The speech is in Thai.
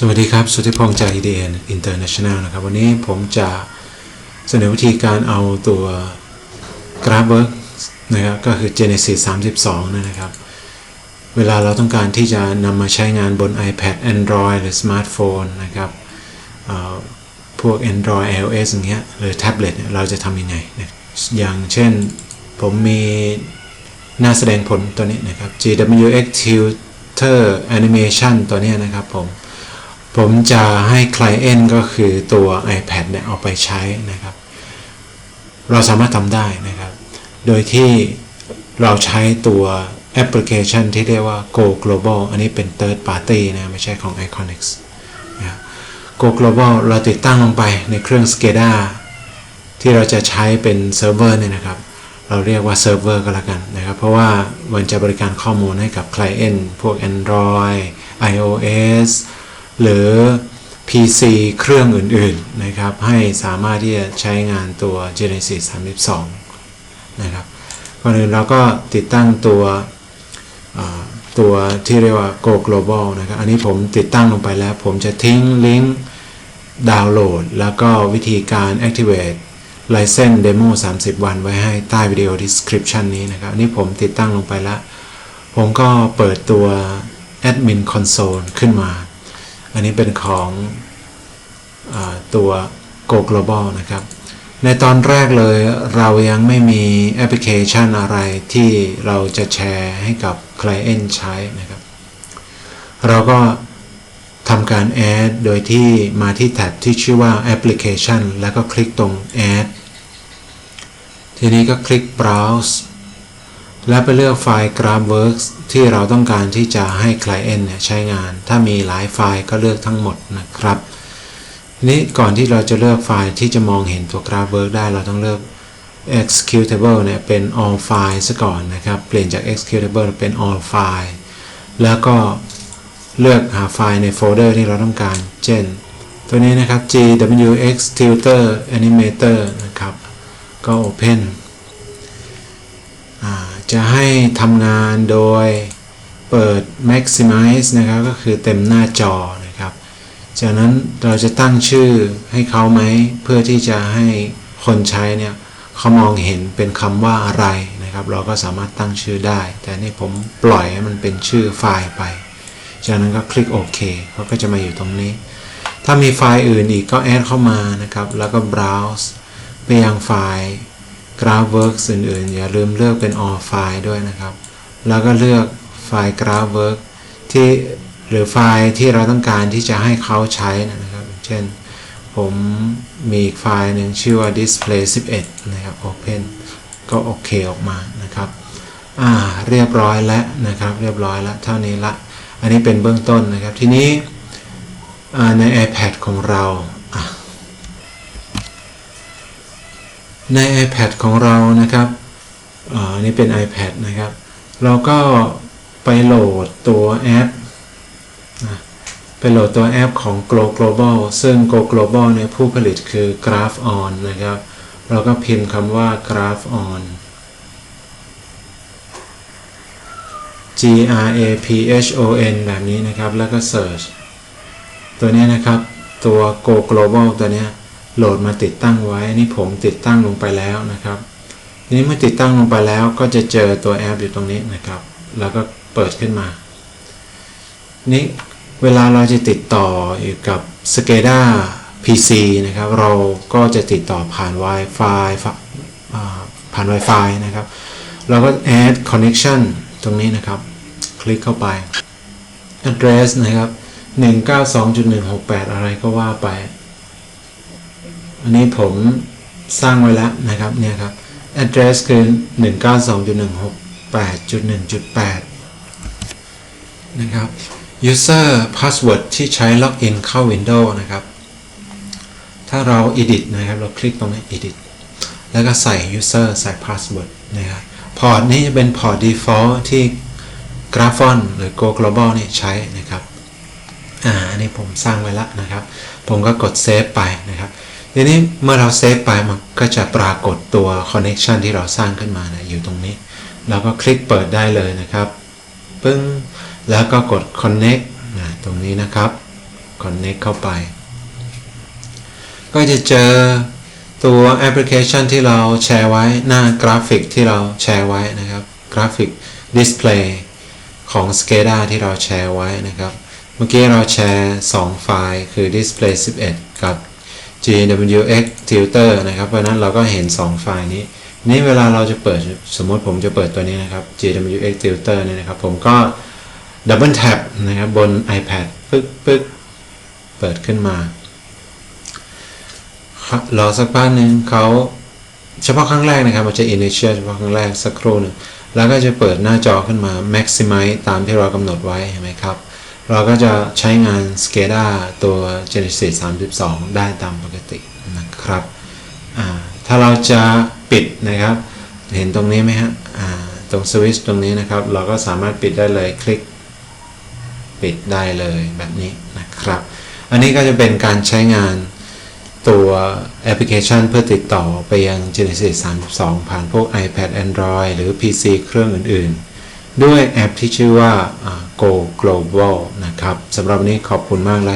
สวัสดีครับ สุทธิพงษ์จาก EDN International นะครับ วันนี้ผมจะเสนอวิธีการเอาตัว GraphWorks นะครับ ก็คือ Genesis 32 นะครับ เวลาเราต้องการที่จะนำมาใช้งานบน iPad Android หรือสมาร์ทโฟนนะครับเอ่อพวก Android iOS อย่างเงี้ย หรือแท็บเล็ตเราจะทำยังไงนะอย่างเช่นผมมีหน้าแสดงผลตัวนี้นะครับ GWX Tutor Animation ตัวนี้นะครับผม ผมจะให้ Client ก็คือตัว iPad เนี่ยเอาไปใช้นะครับ เราสามารถทำได้นะครับ โดยที่เราใช้ตัวแอปพลิเคชันที่เรียกว่า Go Global อันนี้เป็น Third Party นะไม่ใช่ของ Iconics นะ Go Global เราติดตั้งลงไปในเครื่อง SCADA ที่เราจะใช้เป็นเซิร์ฟเวอร์เนี่ยนะครับ เราเรียกว่าเซิร์ฟเวอร์ก็แล้วกันนะครับ เพราะว่ามันจะบริการข้อมูลให้กับ Client พวก Android iOS หรือ PC เครื่องอื่นๆนะครับ ให้สามารถที่จะใช้งานตัว Genesis 32 นะครับก่อนอื่นเราก็ติดตั้งตัวตัวที่เรียกว่า Go Global นะครับ อันนี้ผมติดตั้งลงไปแล้ว ผมจะทิ้งลิงก์ดาวน์โหลด แล้วก็วิธีการ activate license demo 30 วันไว้ให้ใต้วิดีโอ description นี้นะครับ อันนี้ผมติดตั้งลงไปแล้ว ผมก็เปิดตัว admin console ขึ้นมา อันนี้เป็นของอตัว Go Global นะครับ ในตอนแรกเลยเรายังไม่มีแอปพลิเคชันอะไรที่เราจะแชร์ให้กับ Client ใช้นะครับ เราก็ทำการ add โดยที่มาที่แท็บที่ชื่อว่า application แล้วก็คลิกตรง add ทีนี้ก็คลิก browse แล้วไปเลือกไฟล์ GraphWorks ที่เราต้องการที่จะให้ Client เนี่ยใช้งาน ถ้ามีหลายไฟล์ก็เลือกทั้งหมดนะครับทีนี้ก่อนที่เราจะเลือกไฟล์ที่จะมองเห็นตัว GraphWorks ได้เราต้องเลือก executable เนี่ยเป็น all file ซะก่อนนะครับ เปลี่ยนจาก executable เป็น all file แล้วก็เลือกหาไฟล์ในโฟลเดอร์ที่เราต้องการ เช่น ตัวนี้นะครับ gwx tutor animator นะครับ ก็ open จะให้ทำงานโดยเปิด maximize นะครับก็คือเต็มหน้าจอนะครับ จากนั้นเราจะตั้งชื่อให้เขาไหม เพื่อที่จะให้คนใช้เนี่ยเขามองเห็นเป็นคำว่าอะไรนะครับ เราก็สามารถตั้งชื่อได้ แต่นี่ผมปล่อยให้มันเป็นชื่อไฟล์ไป จากนั้นก็คลิกโอเคเขาก็จะมาอยู่ตรงนี้ ถ้ามีไฟล์อื่นอีกก็แอดเข้ามานะครับ แล้วก็ browse ไปยังไฟล์ GraphWorks อื่นๆ อย่าลืมเลือกเป็น all file ด้วยนะครับ แล้วก็เลือกไฟล์ GraphWorks ที่หรือไฟล์ที่เราต้องการที่จะให้เขาใช้นะครับ เช่นผมมีอีกไฟล์หนึ่งชื่อว่า display 11 นะครับ open ก็โอเคออกมานะครับอ่าเรียบร้อยแล้วนะครับ เรียบร้อยแล้วเท่านี้ละ อันนี้เป็นเบื้องต้นนะครับ ทีนี้ใน iPad ของเรา ใน iPad ของเรานะครับอันนี้เป็น iPad นะครับ เราก็ไปโหลดตัวแอปนะไปโหลดตัวแอปของ Go Global ซึ่ง Go Global เนี่ยผู้ผลิตคือ Graph On นะครับ เราก็พิมพ์คำว่า Graph On G R A P H O N แบบนี้นะครับ แล้วก็ Search ตัวนี้นะครับ ตัว Go Global ตัวนี้ โหลดมาติดตั้งไว้นี่ผมติดตั้งลงไปแล้วนะครับนี่เมื่อติดตั้งลงไปแล้วก็จะเจอตัวแอปอยู่ตรงนี้นะครับ แล้วก็เปิดขึ้นมา นี่เวลาเราจะติดต่ออยู่กับ SCADA PC นะครับ เราก็จะติดต่อผ่าน Wi-Fi ผ่าน Wi-Fi นะครับ เราก็ add connection ตรงนี้นะครับ คลิกเข้าไป address นะครับ 192.168 อะไรก็ว่าไป อันนี้ผมสร้างไว้แล้วนะครับเนี่ยครับ address คือ 192.168.1.8 นะครับ user password ที่ใช้ login เข้า Windows นะครับ ถ้าเรา edit นะครับ เราคลิกตรงนี้ edit แล้วก็ใส่ user ใส่ password นะครับ พอร์ตนี้จะเป็นพอร์ต default ที่ Graphon หรือ Go Global นี่ใช้นะครับ อ่า อันนี้ผมสร้างไว้แล้วนะครับ ผมก็กดเซฟไปนะครับ ทีนี้เมื่อเราเซฟไปมันก็จะปรากฏตัว connection ที่เราสร้างขึ้นมานะอยู่ตรงนี้ เราก็คลิกเปิดได้เลยนะครับปึ้งแล้วก็กด connect นะตรงนี้นะครับ connect เข้าไป ก็จะเจอตัวแอปพลิเคชันที่เราแชร์ไว้หน้ากราฟิกที่เราแชร์ไว้นะครับ กราฟิกดิสเพลย์ของ SCADA ที่เราแชร์ไว้นะครับ เมื่อกี้เราแชร์ 2 ไฟล์คือ display 11 กับ gwx tutor นะครับ เพราะนั้นเราก็เห็น 2 ไฟล์นี้ นี่เวลาเราจะเปิดสมมติผมจะเปิดตัวนี้นะครับ gwx tutor เนี่ยนะครับ ผมก็ดับเบิลแท็บนะครับบน iPad ปึ๊กปึ๊กเปิดขึ้นมาครับรอสักพักหนึ่งเขาเฉพาะครั้งแรกนะครับมันจะ initial เฉพาะครั้งแรกสักครู่หนึ่งแล้วก็จะเปิดหน้าจอขึ้นมา maximize ตามที่เรากำหนดไว้เห็นไหมครับ เราก็จะใช้งาน SCADA ตัว Genesis 32 ได้ตามปกตินะครับ ถ้าเราจะปิดนะครับ เห็นตรงนี้ไหมฮะตรงสวิตช์ตรงนี้นะครับ เราก็สามารถปิดได้เลยคลิก ปิดได้เลยแบบนี้นะครับ อันนี้ก็จะเป็นการใช้งานตัวแอปพลิเคชันเพื่อติดต่อไปยัง Genesis 32 ผ่านพวก iPad Android หรือ PC เครื่องอื่นๆ ด้วยแอปที่ชื่อว่า Go Global นะครับสำหรับวันนี้ขอบคุณมากและ